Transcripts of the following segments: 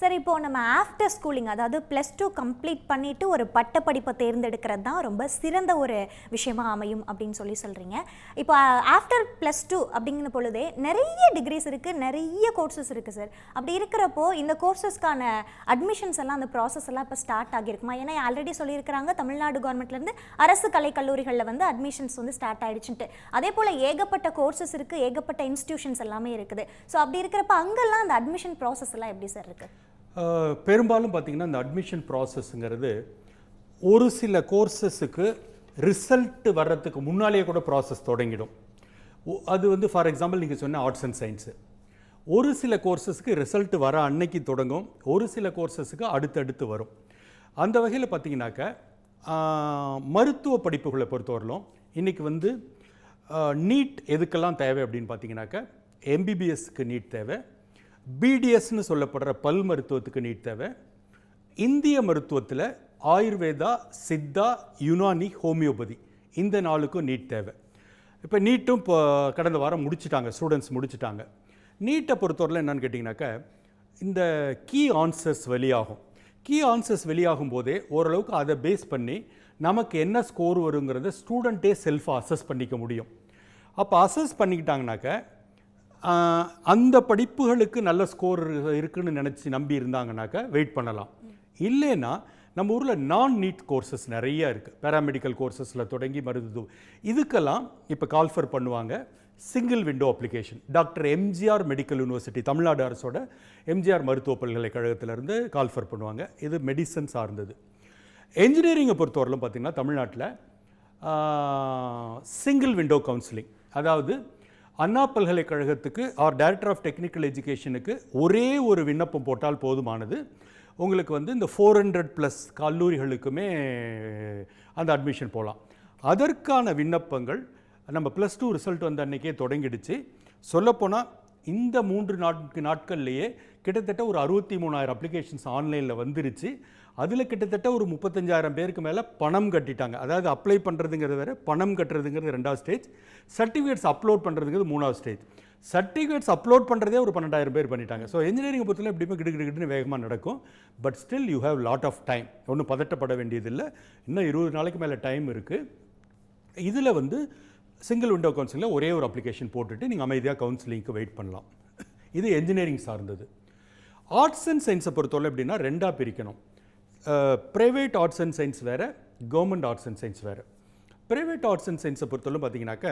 Sir இப்போ நம்ம after schooling அதாவது ப்ளஸ் டூ கம்ப்ளீட் பண்ணிவிட்டு ஒரு பட்டப்படிப்பை தேர்ந்தெடுக்கிறது தான் ரொம்ப சிறந்த ஒரு விஷயமாக அமையும் அப்படின்னு சொல்லி சொல்கிறீங்க இப்போ ஆஃப்டர் ப்ளஸ் டூ அப்படிங்கிற பொழுதே நிறைய டிகிரிஸ் இருக்குது நிறைய கோர்சஸ் இருக்குது சார் அப்படி இருக்கிறப்போ இந்த கோர்சஸ்க்கான அட்மிஷன்ஸ் எல்லாம் அந்த ப்ராசஸ் எல்லாம் இப்போ ஸ்டார்ட் ஆகியிருக்குமா? ஏன்னா ஆல்ரெடி சொல்லியிருக்கிறாங்க தமிழ்நாடு கவர்மெண்ட்லேருந்து அரசு கலை கல்லூரிகளில் வந்து அட்மிஷன்ஸ் வந்து ஸ்டார்ட் ஆகிடுச்சுன்ட்டு அதே போல் ஏகப்பட்ட கோர்சஸ் இருக்குது ஏகப்பட்ட இன்ஸ்டியூஷன்ஸ் எல்லாமே இருக்குது. ஸோ அப்படி இருக்கிறப்ப அங்கெல்லாம் அந்த அட்மிஷன் ப்ராசஸ் எல்லாம் எப்படி சார் இருக்குது பெரும்பாலும் பார்த்தீங்கன்னா இந்த அட்மிஷன் ப்ராசஸ்ங்கிறது ஒரு சில கோர்சஸுக்கு ரிசல்ட் வர்றதுக்கு முன்னாலேயே கூட ப்ராசஸ் தொடங்கிடும். அது வந்து ஃபார் எக்ஸாம்பிள் நீங்கள் சொன்ன ஆர்ட்ஸ் அண்ட் சயின்ஸு ஒரு சில கோர்சஸுக்கு ரிசல்ட் வர அன்னைக்கு தொடங்கும் ஒரு சில கோர்சஸுக்கு அடுத்தடுத்து வரும். அந்த வகையில் பார்த்தீங்கன்னாக்க மருத்துவ படிப்புகளை பொறுத்தவரையிலும் இன்றைக்கி வந்து நீட் எதுக்கெல்லாம் தேவை அப்படின்னு பார்த்தீங்கன்னாக்க எம்பிபிஎஸ்க்கு நீட் தேவை பிடிஎஸ்னு சொல்லப்படுற பல் மருத்துவத்துக்கு நீட் தேவை. இந்திய மருத்துவத்தில் ஆயுர்வேதா சித்தா யுனானி ஹோமியோபதி இந்த நாளுக்கும் நீட் தேவை. இப்போ நீட்டும் இப்போ கடந்த வாரம் முடிச்சிட்டாங்க ஸ்டூடெண்ட்ஸ் முடிச்சிட்டாங்க. நீட்டை பொறுத்தவரையில் என்னன்னு கேட்டிங்கனாக்கா இந்த கீ ஆன்சர்ஸ் வெளியாகும். கீ ஆன்சர்ஸ் வெளியாகும் போதே ஓரளவுக்கு அதை பேஸ் பண்ணி நமக்கு என்ன ஸ்கோர் வருங்கிறத ஸ்டூடெண்ட்டே செல்ஃபாக அசஸ் பண்ணிக்க முடியும். அப்போ அசஸ் பண்ணிக்கிட்டாங்கனாக்க அந்த படிப்புகளுக்கு நல்ல ஸ்கோர் இருக்குன்னு நினச்சி நம்பி இருந்தாங்கனாக்கா வெயிட் பண்ணலாம். இல்லைன்னா நம்ம ஊரில் நான் நீட் கோர்சஸ் நிறைய இருக்குது பேராமெடிக்கல் கோர்சஸில் தொடங்கி மருத்துவ இதுக்கெல்லாம் இப்போ கால்ஃபர் பண்ணுவாங்க. Single window application doctor MGR medical university Tamil Nadu அரசோட எம்ஜிஆர் மருத்துவ பல்கலைக்கழகத்திலேருந்து கால்ஃபர் பண்ணுவாங்க. இது மெடிசன் சார்ந்தது. என்ஜினியரிங்கை பொறுத்தவரையிலும் பார்த்திங்கன்னா தமிழ்நாட்டில் சிங்கிள் விண்டோ கவுன்சிலிங் அதாவது அண்ணா பல்கலைக்கழகத்துக்கு ஆர் டைரக்டர் ஆஃப் டெக்னிக்கல் எஜுகேஷனுக்கு ஒரே ஒரு விண்ணப்பம் போட்டால் போதுமானது. உங்களுக்கு வந்து இந்த ஃபோர் ஹண்ட்ரட் ப்ளஸ் கல்லூரிகளுக்குமே அந்த அட்மிஷன் போகலாம் அதற்கான விண்ணப்பங்கள் நம்ம ப்ளஸ் டூ ரிசல்ட் வந்த அன்றைக்கே தொடங்கிடுச்சு. சொல்லப்போனால் இந்த மூன்று நாட்கு நாட்கள்லேயே கிட்டத்தட்ட ஒரு அறுபத்தி மூணாயிரம் அப்ளிகேஷன்ஸ் ஆன்லைனில் வந்துருச்சு. அதில் கிட்டத்தட்ட ஒரு முப்பத்தஞ்சாயிரம் பேருக்கு மேலே பணம் கட்டிட்டாங்க. அதாவது அப்ளை பண்ணுறதுங்கிறது வேறு பணம் கட்டுறதுங்கிறது ரெண்டாவது ஸ்டேஜ் சர்டிஃபிகேட்ஸ் அப்லோட் பண்ணுறதுங்கிறது மூணாவது ஸ்டேஜ் சர்டிஃபிகேட்ஸ் அப்லோட் பண்ணுறதே ஒரு பன்னெண்டாயிரம் பேர் பண்ணிட்டாங்க. ஸோ இன்ஜினியரிங் பொறுத்தவரை எப்படியுமே கிடு கிடுன்னு வேகமாக நடக்கும். But still you have lot of time ஒன்றும் பதட்டப்பட வேண்டியதில்லை. இன்னும் இருபது நாளைக்கு மேலே டைம் இருக்குது இதில் வந்து சிங்கிள் விண்டோ கவுன்சிலிங்கில் ஒரே ஒரு அப்ளிகேஷன் போட்டுட்டு நீங்கள் அமைதியாக கவுன்சிலிங்க்கு வெயிட் பண்ணலாம். இது என்ஜினியரிங் சார்ந்தது. ஆர்ட்ஸ் அண்ட் சயின்ஸை பொறுத்தவரை எப்படின்னா ரெண்டாக பிரிக்கணும். ப்ரைவேட் ஆர்ட்ஸ் அண்ட் சயின்ஸ் வேறு கவர்மெண்ட் ஆர்ட்ஸ் அண்ட் சயின்ஸ் வேறு. ப்ரைவேட் ஆர்ட்ஸ் அண்ட் சயின்ஸை பொறுத்தவரை பார்த்தீங்கன்னாக்க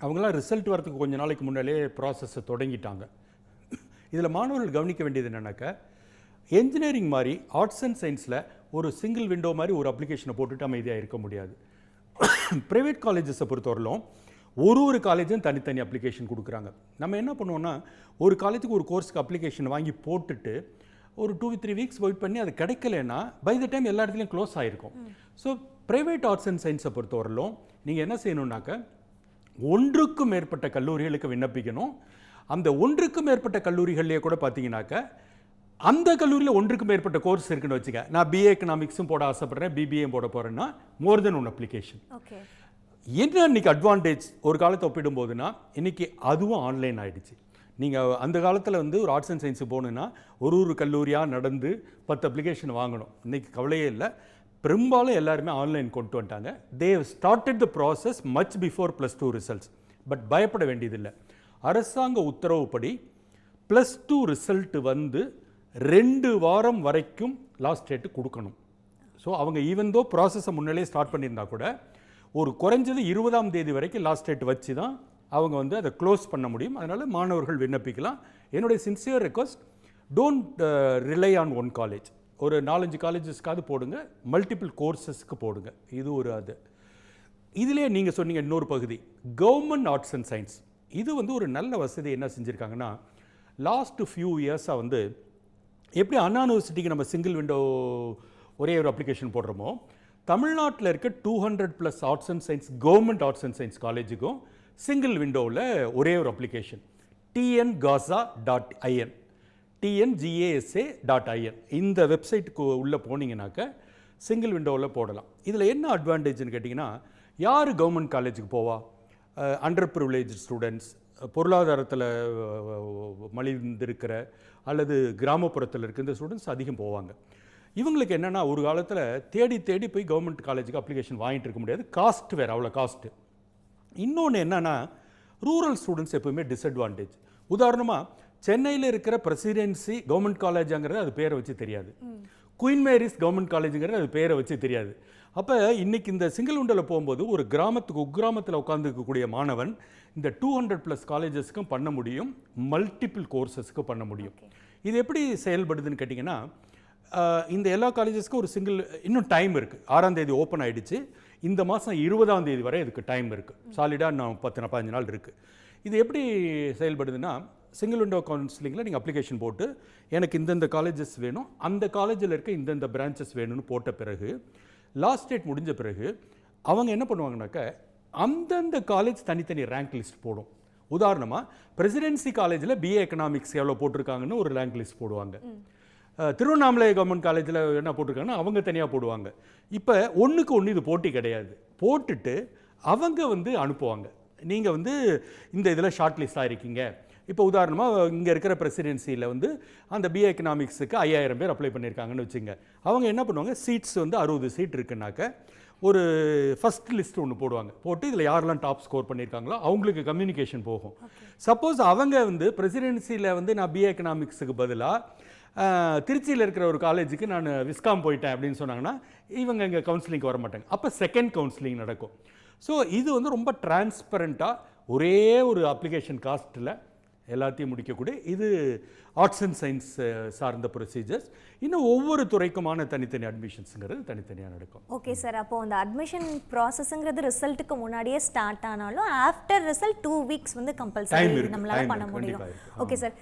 அவங்களாம் ரிசல்ட் வரதுக்கு கொஞ்சம் நாளைக்கு முன்னாலே ப்ராசஸை தொடங்கிட்டாங்க. இதில் மாணவர்கள் கவனிக்க வேண்டியது என்னென்னாக்க என்ஜினியரிங் மாதிரி ஆர்ட்ஸ் அண்ட் சயின்ஸில் ஒரு சிங்கிள் விண்டோ மாதிரி ஒரு அப்ளிகேஷனை போட்டுட்டு அமைதியாக இருக்க முடியாது. ப்ரைவேட் காலேஜஸை பொறுத்தவரையிலும் ஒரு ஒரு காலேஜும் தனித்தனி அப்ளிகேஷன் கொடுக்குறாங்க. நம்ம என்ன பண்ணுவோம்னா ஒரு காலேஜுக்கு ஒரு கோர்ஸுக்கு அப்ளிகேஷன் வாங்கி போட்டுட்டு ஒரு டூ த்ரீ வீக்ஸ் வெயிட் பண்ணி அது கிடைக்கலன்னா பை த டைம் எல்லா இடத்துலையும் க்ளோஸ் ஆகிருக்கும் ஸோ ப்ரைவேட் ஆர்ட்ஸ் அண்ட் சயின்ஸை பொறுத்தவரையிலும் நீங்கள் என்ன செய்யணுன்னாக்க ஒன்றுக்கும் மேற்பட்ட கல்லூரிகளுக்கு விண்ணப்பிக்கணும். அந்த ஒன்றுக்கும் மேற்பட்ட கல்லூரிகள்லேயே கூட பார்த்தீங்கன்னாக்க அந்த கல்லூரியில் ஒன்றுக்கும் மேற்பட்ட கோர்ஸ் இருக்குன்னு வச்சுக்க நான் பிஏ எக்கனாமிக்ஸும் போட ஆசைப்படுறேன் பிபிஏயும் போட போகிறேன்னா மோர் தென் ஒன் அப்ளிகேஷன் என்ன இன்னைக்கு அட்வான்டேஜ் ஒரு காலத்தை ஒப்பிடும்போதுன்னா இன்னைக்கு அதுவும் ஆன்லைன் ஆயிடுச்சு. நீங்கள் அந்த காலத்தில் வந்து ஒரு ஆர்ட்ஸ் அண்ட் சயின்ஸு போகணுன்னா ஒரு ஒரு கல்லூரியாக நடந்து பத்து அப்ளிகேஷன் வாங்கணும். இன்றைக்கி கவலையே இல்லை. பெரும்பாலும் எல்லாருமே ஆன்லைன் கொண்டு வந்துட்டாங்க. They started the process much before plus two results but பயப்பட வேண்டியதில்லை. அரசாங்க உத்தரவுப்படி ப்ளஸ் டூ ரிசல்ட் வந்து ரெண்டு வாரம் வரைக்கும் லாஸ்ட் டேட்டு கொடுக்கணும். ஸோ அவங்க ஈவன் தோ ப்ராசஸை முன்னாலே ஸ்டார்ட் பண்ணியிருந்தா கூட ஒரு குறைஞ்சது இருபதாம் தேதி வரைக்கும் லாஸ்ட் டேட் வச்சு தான் அவங்க வந்து அதை க்ளோஸ் பண்ண முடியும். அதனால் மாணவர்கள் விண்ணப்பிக்கலாம். என்னுடைய sincere request don't rely on one college ஒரு நாலஞ்சு காலேஜஸ்க்காவது போடுங்க. மல்டிபிள் கோர்சஸ்க்கு போடுங்க. இது ஒரு அது. இதிலே நீங்கள் சொன்னீங்க இன்னொரு பகுதி. கவர்மெண்ட் ஆர்ட்ஸ் அண்ட் சயின்ஸ் இது வந்து ஒரு நல்ல வசதி என்ன செஞ்சுருக்காங்கன்னா லாஸ்ட் ஃபியூ இயர்ஸாக வந்து எப்படி அண்ணா யூனிவர்சிட்டிக்கு நம்ம சிங்கிள் விண்டோ ஒரே ஒரு அப்ளிகேஷன் போடுறோமோ தமிழ்நாட்டில் இருக்க two hundred plus arts and science government arts and science காலேஜுக்கும் single விண்டோவில் ஒரே ஒரு application TN GASA dot in TNGASA dot in இந்த வெப்சைட்டுக்கு உள்ளே போனீங்கன்னாக்க சிங்கிள் விண்டோவில் போடலாம். இதில் என்ன அட்வான்டேஜ்னு கேட்டிங்கன்னா யார் கவர்மெண்ட் காலேஜுக்கு போவா? அண்டர் ப்ரிவிலேஜ் ஸ்டூடெண்ட்ஸ் பொருளாதாரத்தில் மலிந்திருக்கிற அல்லது கிராமப்புறத்தில் இருக்கிற இந்த ஸ்டூடெண்ட்ஸ் அதிகம் போவாங்க. இவங்களுக்கு என்னென்னா ஒரு காலத்தில் தேடி தேடி போய் கவர்மெண்ட் காலேஜுக்கு அப்ளிகேஷன் வாங்கிட்டு இருக்க முடியாது. காஸ்ட் வேறு அவ்வளோ காஸ்ட்டு இன்னொன்று என்னன்னா ரூரல் ஸ்டூடெண்ட்ஸ் எப்பவுமே டிஸ்அட்வான்டேஜ் உதாரணமாக சென்னையில் இருக்கிற பிரசிடென்சி கவர்மெண்ட் காலேஜுங்கிறது அது பேரை வச்சு தெரியாது. குயின் மேரிஸ் கவர்மெண்ட் காலேஜுங்கிறது அது பேரை வச்சு தெரியாது. அப்போ இன்னைக்கு இந்த சிங்கிள் உண்டில் போகும்போது ஒரு கிராமத்துக்கு உக்கிராமத்தில் உட்காந்துருக்கக்கூடிய மாணவன் இந்த டூ ஹண்ட்ரட் ப்ளஸ் காலேஜஸ்க்கும் பண்ண முடியும் மல்டிபிள் கோர்சஸ்க்கு பண்ண முடியும். இது எப்படி செயல்படுதுன்னு கேட்டிங்கன்னா இந்த எல்லா காலேஜஸ்க்கும் ஒரு சிங்கிள் இன்னும் டைம் இருக்குது ஆறாம் தேதி ஓப்பன் ஆயிடுச்சு. இந்த மாதம் இருபதாம் தேதி வரை இதுக்கு டைம் இருக்குது சாலிடாக நான் பத்து பதினஞ்சு நாள் இருக்குது இது எப்படி செயல்படுதுன்னா சிங்கிள் விண்டோ கவுன்சிலிங்கில் நீங்கள் அப்ளிகேஷன் போட்டு எனக்கு இந்தந்த காலேஜஸ் வேணும் அந்த காலேஜில் இருக்க இந்தந்த பிரான்ச்சஸ் வேணும்னு போட்ட பிறகு லாஸ்ட் டேட் முடிஞ்ச பிறகு அவங்க என்ன பண்ணுவாங்கனாக்க அந்தந்த காலேஜ் தனித்தனி ரேங்க் லிஸ்ட் போடும். உதாரணமாக பிரசிடென்சி காலேஜில் பிஏ எக்கனாமிக்ஸ் எவ்வளோ போட்டிருக்காங்கன்னு ஒரு ரேங்க் லிஸ்ட் போடுவாங்க. திருவண்ணாமலை கவர்மெண்ட் காலேஜில் என்ன போட்டிருக்காங்கன்னா அவங்க தனியாக போடுவாங்க. இப்போ ஒன்றுக்கு ஒன்று இது போட்டி கிடையாது. போட்டுட்டு அவங்க வந்து அனுப்புவாங்க. நீங்கள் வந்து இந்த இதில் ஷார்ட் லிஸ்ட் ஆகிருக்கீங்க இப்போ உதாரணமாக இங்கே இருக்கிற பிரசிடென்சியில் வந்து அந்த பிஏ எக்கனாமிக்ஸுக்கு ஐயாயிரம் பேர் அப்ளை பண்ணியிருக்காங்கன்னு வச்சுங்க. அவங்க என்ன பண்ணுவாங்க சீட்ஸ் வந்து அறுபது சீட் இருக்குன்னாக்க ஒரு ஃபர்ஸ்ட் லிஸ்ட் ஒன்று போடுவாங்க. போட்டு இதில் யாரெல்லாம் டாப் ஸ்கோர் பண்ணியிருக்காங்களோ அவங்களுக்கு கம்யூனிகேஷன் போகும். சப்போஸ் அவங்க வந்து பிரசிடென்சியில் வந்து நான் பிஏ எக்கனாமிக்ஸுக்கு பதிலாக திருச்சியில் இருக்கிற ஒரு காலேஜுக்கு நான் விஸ்காம் போயிட்டேன் அப்படின்னு சொன்னாங்கன்னா இவங்க இங்கே கவுன்சிலிங்க்கு வர மாட்டாங்க. அப்போ செகண்ட் கவுன்சிலிங் நடக்கும். ஸோ இது வந்து ரொம்ப டிரான்ஸ்பரண்ட்டாக ஒரே ஒரு அப்ளிகேஷன் காஸ்ட்டில் எல்லாத்தையும் முடிக்கக்கூடிய இது ஆர்ட்ஸ் அண்ட் சயின்ஸ் சார்ந்த ப்ரொசீஜர்ஸ் இன்னும் ஒவ்வொரு துறைக்குமான தனித்தனி அட்மிஷன்ஸுங்கிறது தனித்தனியாக நடக்கும். ஓகே சார் அப்போ அந்த அட்மிஷன் ப்ராசஸ்ங்கிறது ரிசல்ட்டுக்கு முன்னாடியே ஸ்டார்ட் ஆனாலும் ஆஃப்டர் ரிசல்ட் டூ வீக்ஸ் வந்து கம்பல்சரி நம்மளால பண்ண முடியும். Okay sir